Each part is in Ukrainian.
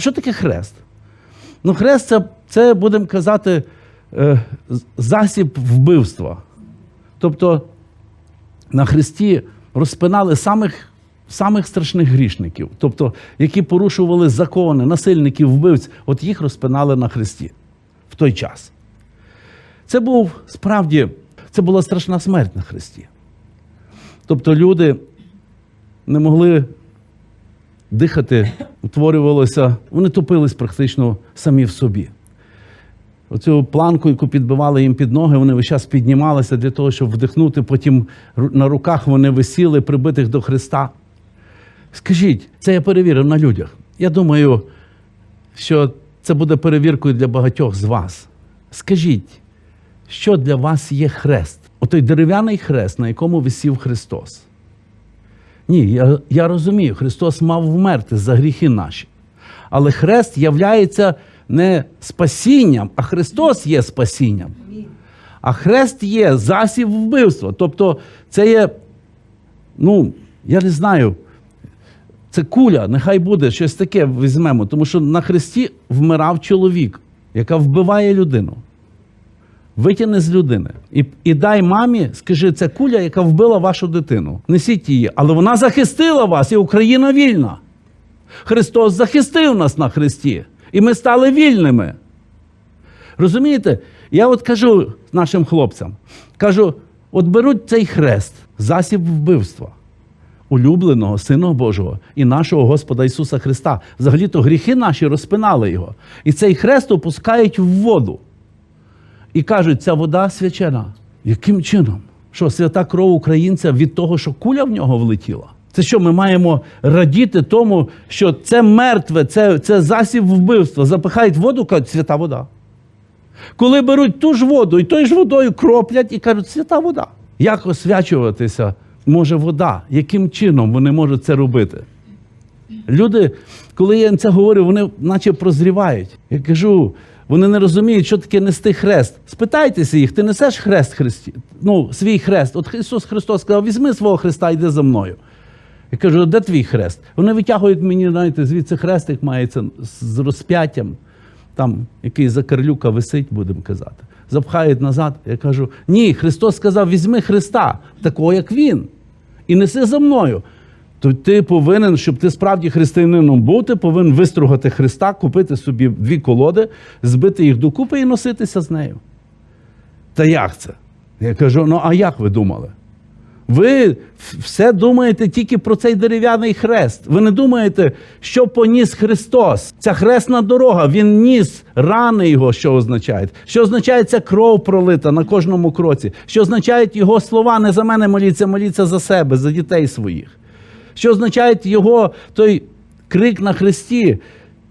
Що таке хрест? Ну, хрест це, це будемо казати, е, засіб вбивства. Тобто на хресті розпинали самих, самих страшних грішників, тобто, які порушували закони, насильників, вбивць, от їх розпинали на хресті в той час. Це був справді, це була страшна смерть на хресті. Тобто люди не могли дихати, утворювалося, вони топились практично самі в собі. Оцю планку, яку підбивали їм під ноги, вони весь час піднімалися для того, щоб вдихнути. Потім на руках вони висіли, прибитих до Христа. Скажіть, це я перевірив на людях. Я думаю, що це буде перевіркою для багатьох з вас. Скажіть, що для вас є хрест? Отой дерев'яний хрест, на якому висів Христос. Ні, я, я розумію, Христос мав вмерти за гріхи наші. Але хрест являється не спасінням, а Христос є спасінням. А хрест є засіб вбивства. Тобто, це є, ну, я не знаю, це куля, нехай буде щось таке візьмемо. Тому що на хресті вмирав чоловік, яка вбиває людину. Витягни з людини і, і дай мамі, скажи, це куля, яка вбила вашу дитину. Несіть її. Але вона захистила вас, і Україна вільна. Христос захистив нас на Христі, і ми стали вільними. Розумієте? Я от кажу нашим хлопцям: кажу: от беруть цей хрест, засіб вбивства, улюбленого Сина Божого і нашого Господа Ісуса Христа. Взагалі-то гріхи наші розпинали його. І цей хрест опускають в воду. І кажуть, ця вода свячена. Яким чином? Що свята кров українця від того, що куля в нього влетіла? Це що, ми маємо радіти тому, що це мертве, це, це засіб вбивства. Запихають воду, кажуть, свята вода. Коли беруть ту ж воду і тою ж водою кроплять і кажуть, свята вода. Як освячуватися може вода? Яким чином вони можуть це робити? Люди, коли я їм це говорю, вони наче прозрівають. Я кажу, вони не розуміють, що таке нести хрест. Спитайтеся їх, ти несеш хрест Христі? Ну, свій хрест. От Ісус Христос сказав, візьми свого хреста, йди за мною. Я кажу, де твій хрест? Вони витягують мені, знаєте, звідси хрестик мається з розп'яттям, там який за карлюка висить, будемо казати. Запхають назад. Я кажу: ні, Христос сказав, візьми Христа, такого, як Він, і неси за мною. То ти повинен, щоб ти справді християнином був, ти повинен вистругати Христа, купити собі дві колоди, збити їх докупи і носитися з нею. Та як це? Я кажу: ну а як ви думали? Ви все думаєте тільки про цей дерев'яний хрест. Ви не думаєте, що поніс Христос. Ця хресна дорога, Він ніс рани Його, що означають. Що означає ця кров пролита на кожному кроці. Що означають Його слова, не за мене моліться, моліться за себе, за дітей своїх. Що означає Його той крик на хресті,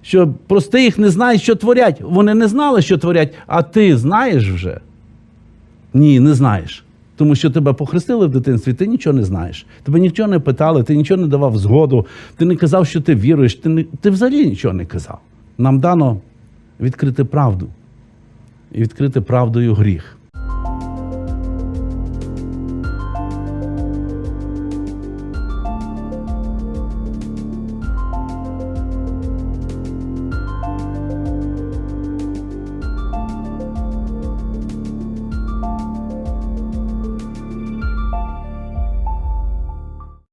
що прости їх не знають, що творять. Вони не знали, що творять, а ти знаєш вже? Ні, не знаєш. Тому що тебе похрестили в дитинстві, ти нічого не знаєш. Тебе нічого не питали, ти нічого не давав згоду, ти не казав, що ти віруєш, ти, не, ти взагалі нічого не казав. Нам дано відкрити правду і відкрити правдою гріх.